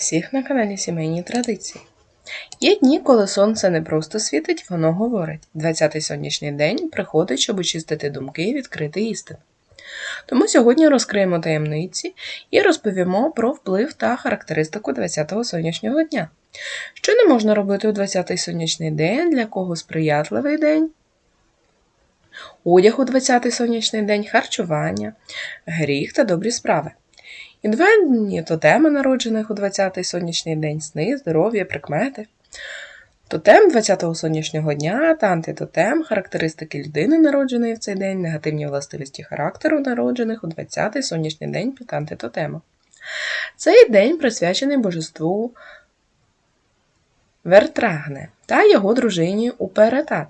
Всіх на каналі Сімейні Традиції. Є дні, коли сонце не просто світить, воно говорить. 20-й сонячний день приходить, щоб очистити думки і відкрити істину. Тому сьогодні розкриємо таємниці і розповімо про вплив та характеристику 20-го сонячного дня. Що не можна робити у 20-й сонячний день, для кого сприятливий день? Одяг у 20-й сонячний день, харчування, гріх та добрі справи. Індивідуальні тотеми народжених у 20-й сонячний день, сни, здоров'я, прикмети. Тотем 20-го сонячного дня та антитотем, характеристики людини, народженої в цей день, негативні властивості характеру, народжених у 20-й сонячний день під антитотемом. Цей день присвячений божеству Вертрагне та його дружині Уперетат.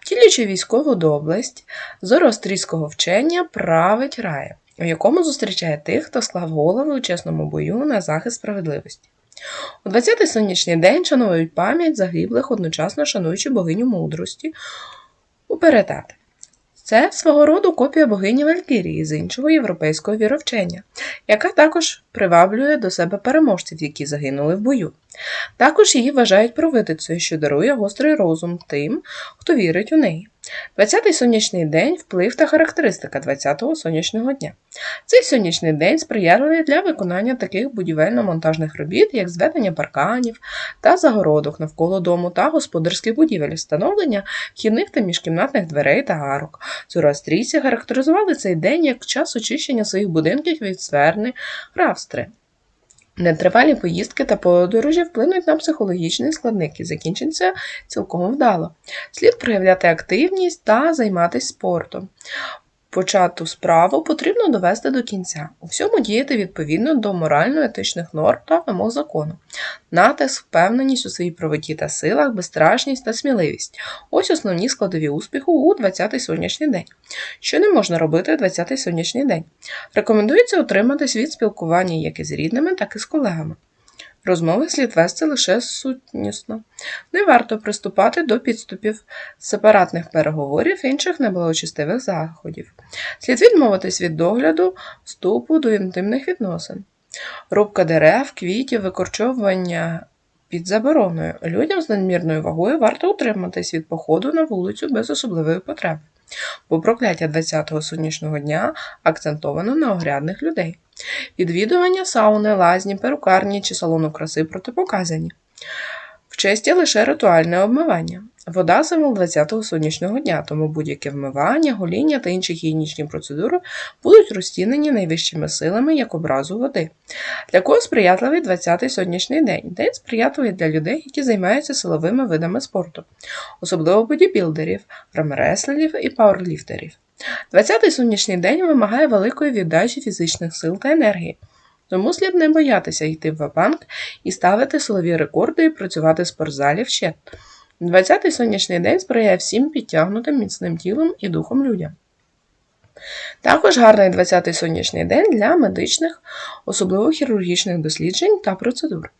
Втілюючи військову доблесть зороастрійського вчення править раєм у якому зустрічає тих, хто склав голови у чесному бою на захист справедливості. У 20-й сонячний день шанують пам'ять загиблих, одночасно шануючи богиню мудрості у Перетат. Це свого роду копія богині Валькірії з іншого європейського віровчення, яка також приваблює до себе переможців, які загинули в бою. Також її вважають провидицею, що дарує гострий розум тим, хто вірить у неї. 20-й сонячний день вплив та характеристика 20-го сонячного дня. Цей сонячний день сприятливий для виконання таких будівельно-монтажних робіт, як зведення парканів та загородок навколо дому та господарських будівель, встановлення вхідних та міжкімнатних дверей та арок. Зороастрійці характеризували цей день як час очищення своїх будинків від сверни равстри. Нетривалі поїздки та подорожі вплинуть на психологічний складник і закінчаться цілком вдало. Слід проявляти активність та займатися спортом. Почату справу потрібно довести до кінця, у всьому діяти відповідно до морально-етичних норм та вимог закону. Натиск, впевненість у своїй правоті та силах, безстрашність та сміливість ось основні складові успіху у 20-й сонячний день. Що не можна робити у 20-й сонячний день? Рекомендується утриматись від спілкування як із рідними, так і з колегами. Розмови слід вести лише сутнісно. Не варто приступати до підступів сепаратних переговорів інших неблагочестивих заходів. Слід відмовитись від догляду, вступу до інтимних відносин. Рубка дерев, квітів, викорчовування під забороною. Людям з надмірною вагою варто утриматись від походу на вулицю без особливої потреби. Бо прокляття 20-го сонячного дня акцентовано на огрядних людей. Відвідування сауни, лазні, перукарні чи салону краси протипоказані. В честі лише ритуальне обмивання. Вода символ 20-го сонячного дня, тому будь-яке вмивання, гоління та інші гігієнічні процедури будуть розцінені найвищими силами як образу води. Для кого сприятливий 20-й сонячний день? День сприятливий для людей, які займаються силовими видами спорту, особливо бодібілдерів, рамреслерів і пауерліфтерів. 20-й сонячний день вимагає великої віддачі фізичних сил та енергії. Тому слід не боятися йти в вабанк і ставити силові рекорди і працювати в спортзалі вщент. 20-й сонячний день сприяє всім підтягнутим міцним тілом і духом людям. Також гарний 20-й сонячний день для медичних, особливо хірургічних досліджень та процедур.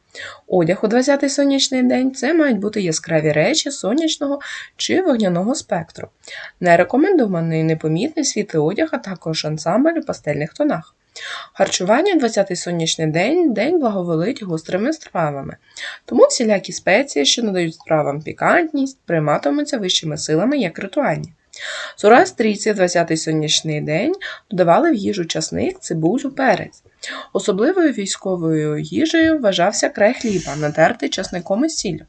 Одяг у 20-й сонячний день це мають бути яскраві речі сонячного чи вогняного спектру. Не рекомендований непомітний світлий одяг, а також ансамбль у пастельних тонах. Харчування 20-й сонячний день день благоволить гострими стравами, тому всілякі спеції, що надають стравам пікантність, прийматимуться вищими силами як ритуальні. Зороастрійці 20-й сонячний день додавали в їжу часник, цибулю, перець. Особливою військовою їжею вважався край хліба, натертий часником і сіллю.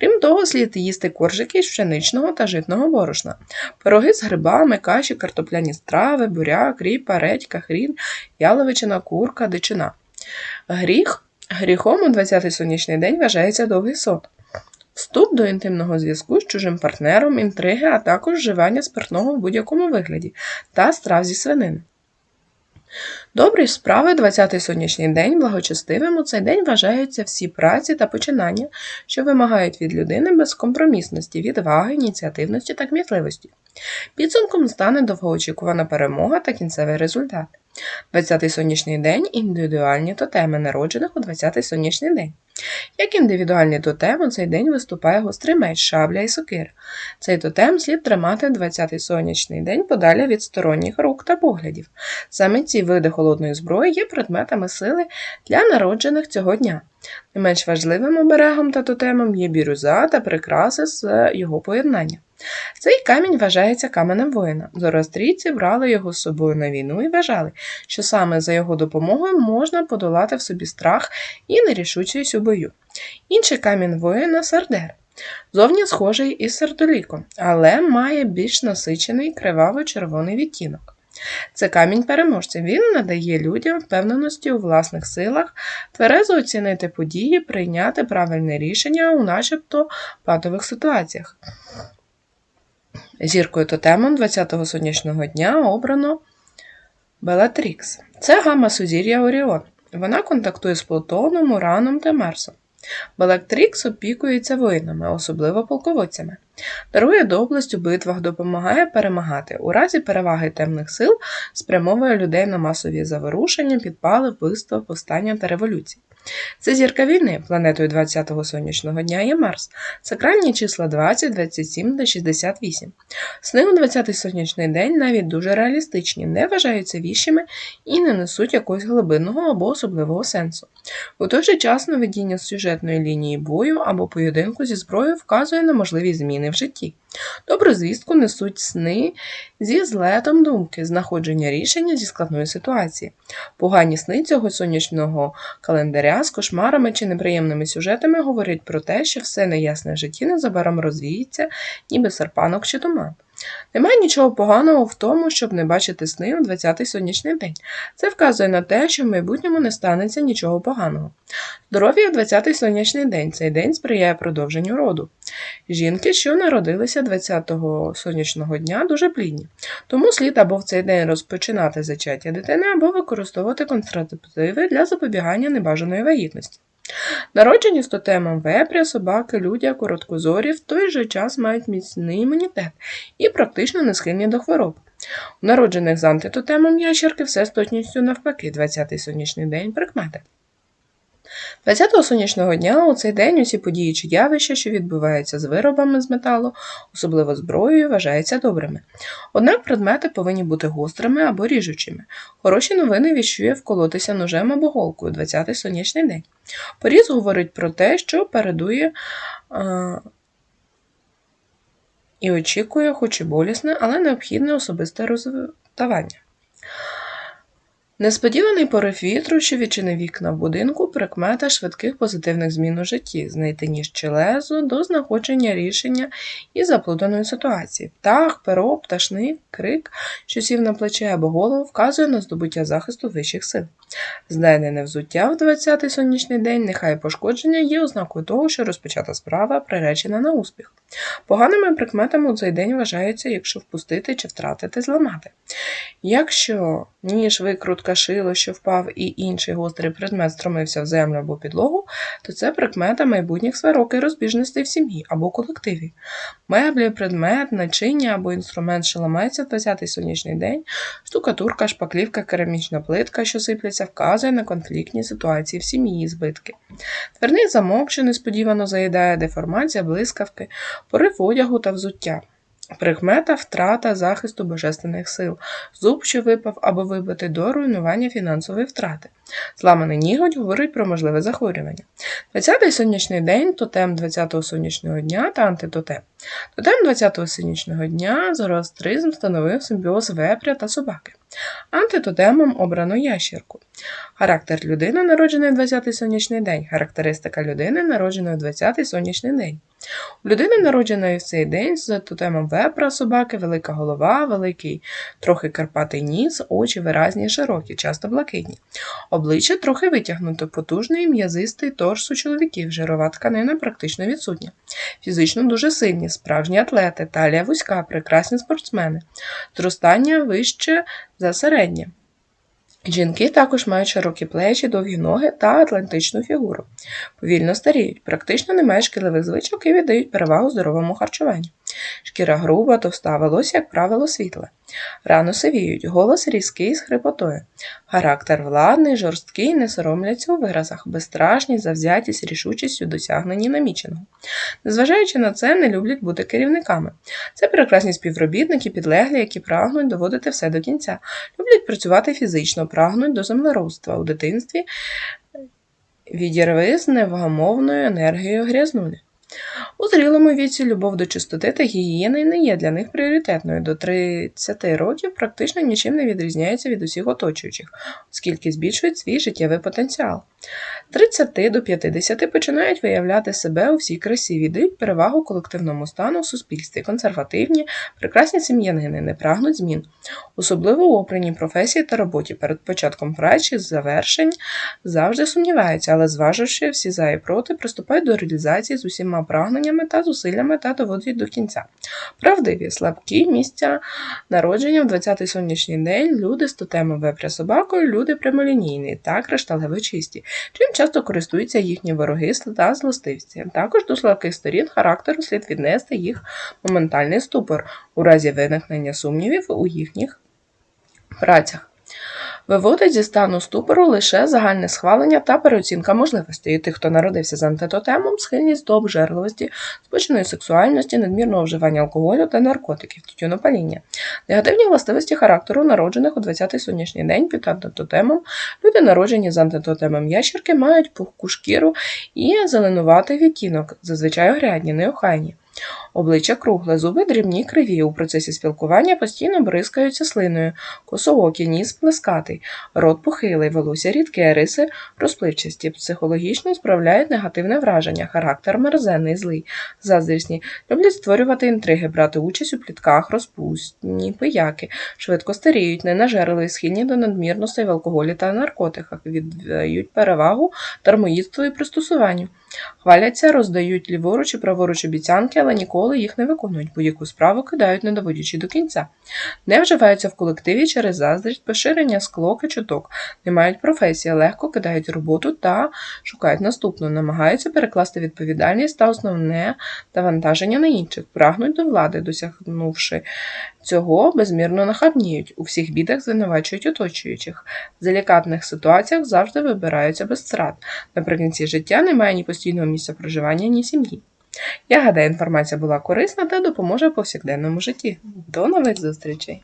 Крім того, слід їсти коржики з пшеничного та житного борошна, пироги з грибами, каші, картопляні страви, буряк, ріпа, редька, хрін, яловичина, курка, дичина. Гріх гріхом у 20-й сонячний день вважається довгий сон. Вступ до інтимного зв'язку з чужим партнером, інтриги, а також вживання спиртного в будь-якому вигляді та страв зі свинини. Добрі справи 20-й сонячний день благочестивим у цей день вважаються всі праці та починання, що вимагають від людини безкомпромісності, відваги, ініціативності та кмітливості. Підсумком стане довгоочікувана перемога та кінцевий результат. 20-й сонячний день індивідуальні тотеми народжених у 20-й сонячний день. Як індивідуальний тотем у цей день виступає гострий меч, шабля і сокира. Цей тотем слід тримати 20-й сонячний день подалі від сторонніх рук та поглядів. Саме ці види холодної зброї є предметами сили для народжених цього дня. Не менш важливим оберегом та тотемом є бірюза та прикраси з його поєднання. Цей камінь вважається каменем воїна. Зороастрійці брали його з собою на війну і вважали, що саме за його допомогою можна подолати в собі страх і нерішучість у бою. Інший камінь воїна сардер. Зовні схожий із сердоліком, але має більш насичений криваво червоний відтінок. Це камінь переможця. Він надає людям впевненості у власних силах, тверезо оцінити події, прийняти правильне рішення у начебто патових ситуаціях. Зіркою тотемом 20-го сонячного дня обрано Белатрікс. Це гама сузір'я Оріон. Вона контактує з Плутоном, Ураном та Марсом. Белатрікс опікується воїнами, особливо полководцями. Дарує доблесть у битвах, допомагає перемагати. У разі переваги темних сил спрямовує людей на масові заворушення, підпали, вбивства, повстання та революції. Це зірка війни, планетою 20-го сонячного дня є Марс. Сакральні числа 20, 27 та 68. Сни у 20-й сонячний день навіть дуже реалістичні, не вважаються віщими і не несуть якогось глибинного або особливого сенсу. У той же час наведіння сюжетної лінії бою або поєдинку зі зброєю вказує на можливі зміни в житті. Добру звістку несуть сни зі злетом думки, знаходження рішення зі складної ситуації. Погані сни цього сонячного календаря з кошмарами чи неприємними сюжетами говорять про те, що все неясне в житті незабаром розвіється, ніби серпанок чи туман. Немає нічого поганого в тому, щоб не бачити сни у 20-й сонячний день. Це вказує на те, що в майбутньому не станеться нічого поганого. Здоров'я у 20-й сонячний день. Цей день сприяє продовженню роду. Жінки, що народилися 20-го сонячного дня, дуже плідні. Тому слід або в цей день розпочинати зачаття дитини, або використовувати контрацептиви для запобігання небажаної вагітності. Народжені з тотемом вепря, собаки, людя, короткозорі в той же час мають міцний імунітет і практично не схильні до хвороб. У народжених з антитотемом ящерки все з точністю навпаки, 20-й сонячний день прикмети. 20-го сонячного дня у цей день усі події чи явища, що відбуваються з виробами з металу, особливо зброєю, вважаються добрими. Однак предмети повинні бути гострими або ріжучими. Хороші новини віщує вколотися ножем або голкою 20-й сонячний день. Поріз говорить про те, що передує а, і очікує, хоч і болісне, але необхідне особисте розвитавання. Несподіваний порив вітру, що відчинив вікна в будинку, прикмета швидких позитивних змін у житті, знайти ніж чи лезо до знаходження рішення і заплутаної ситуації. Птах, перо, пташник, крик, що сів на плече або голову, вказує на здобуття захисту вищих сил. Знайдене взуття в 20-й сонячний день, нехай пошкодження є ознакою того, що розпочата справа приречена на успіх. Поганими прикметами у цей день вважаються, якщо впустити чи втратити, зламати. Якщо ніж, викрутка, шило, що впав, і інший гострий предмет стромився в землю або підлогу, то це прикмета майбутніх сварок і розбіжностей в сім'ї або колективі. Меблі, предмет, начиння або інструмент, що ламається в 20-й сонячний день, штукатурка, шпаклівка, керамічна плитка, що сипляться, вказує на конфліктні ситуації в сім'ї, збитки. Тверний замок, що несподівано заїдає деформація, блискавки, порив одягу та взуття. Прикмета втрата захисту божественних сил, зуб, що випав або вибитий до руйнування фінансової втрати. Зламаний нігодь говорить про можливе захворювання. 20-й сонячний день тотем 20-го сонячного дня та антитотем. Тотем 20-го сонячного дня зороастризм встановив симбіоз вепря та собаки. Антитотемом обрано ящерку. Характер людини, народженої в 20-й сонячний день. Характеристика людини, народженої в 20-й сонячний день. У людини, народженої в цей день, з тотемом вепра собаки, велика голова, великий, трохи карпатий ніс, очі виразні, широкі, часто блакитні. Обличчя трохи витягнуто, потужний, м'язистий торс у чоловіків, жирова тканина практично відсутня. Фізично дуже сильні, справжні атлети, талія вузька, прекрасні спортсмени, зростання вище за середнє. Жінки також мають широкі плечі, довгі ноги та атлантичну фігуру. Повільно старіють, практично не мають шкідливих звичок і віддають перевагу здоровому харчуванню. Шкіра груба, товста, волосся, як правило, світле. Рано сивіють, голос різкий з хрипотою. Характер владний, жорсткий, не соромляться у виразах, безстрашні, завзятість, рішучість у досягненні наміченого. Незважаючи на це, не люблять бути керівниками. Це прекрасні співробітники, підлеглі, які прагнуть доводити все до кінця. Люблять працювати фізично, прагнуть до землеробства у дитинстві. Відірви з невгамовною енергією грязнулі. У зрілому віці любов до чистоти та гігієни не є для них пріоритетною. До 30 років практично нічим не відрізняється від усіх оточуючих, оскільки збільшують свій життєвий потенціал. 30 до 50 починають виявляти себе у всій красі, віддають перевагу колективному стану в суспільстві, консервативні, прекрасні сім'янини, не прагнуть змін, особливо у обраній професії та роботі перед початком праці завершень завжди сумніваються, але зваживши всі за і проти, приступають до реалізації з усіма прагненнями та зусиллями та доводять до кінця. Правдиві, слабкі місця народження в 20-й сонячний день, люди з тотемом вепря собакою, люди прямолінійні та кришталево чисті, чим часто користуються їхні вороги та злостивці. Також до слабких сторін характеру слід віднести їх моментальний ступор у разі виникнення сумнівів у їхніх працях. Виводить зі стану ступору лише загальне схвалення та переоцінка можливостей. Тих, хто народився з антитотемом, схильність до обжерливості, збоченої сексуальності, надмірного вживання алкоголю та наркотиків, тютюнопаління. Негативні властивості характеру народжених у 20-й сонячний день під антитотемом. Люди, народжені з антитотемом ящерки, мають пухку шкіру і зеленуватий відтінок, зазвичай огрядні, неохайні. Обличчя кругле, зуби дрібні криві. У процесі спілкування постійно бризкаються слиною, косоокі, ніс плескатий, рот похилий, волосся рідке, риси розпливчасті. Психологічно справляють негативне враження, характер мерзенний, злий, заздрісні, люблять створювати інтриги, брати участь у плітках, розпусні, пияки, швидко старіють, ненажерливі, схильні до надмірностей в алкоголі та наркотиках, віддають перевагу дармоїдству і пристосуванню. Хваляться, роздають ліворуч і праворуч обіцянки, але ніколи їх не виконують, будь-яку справу кидають, не доводячи до кінця. Не вживаються в колективі через заздрість, поширення склок і чуток, не мають професії, легко кидають роботу та шукають наступну, намагаються перекласти відповідальність та основне навантаження на інших, прагнуть до влади, досягнувши цього, безмірно нахабніють, у всіх бідах звинувачують оточуючих. В делікатних ситуаціях завжди вибираються без страт. Наприкінці життя немає ні постійного місця проживання, ні сім'ї. Я гадаю, інформація була корисна та допоможе в повсякденному житті. До нових зустрічей!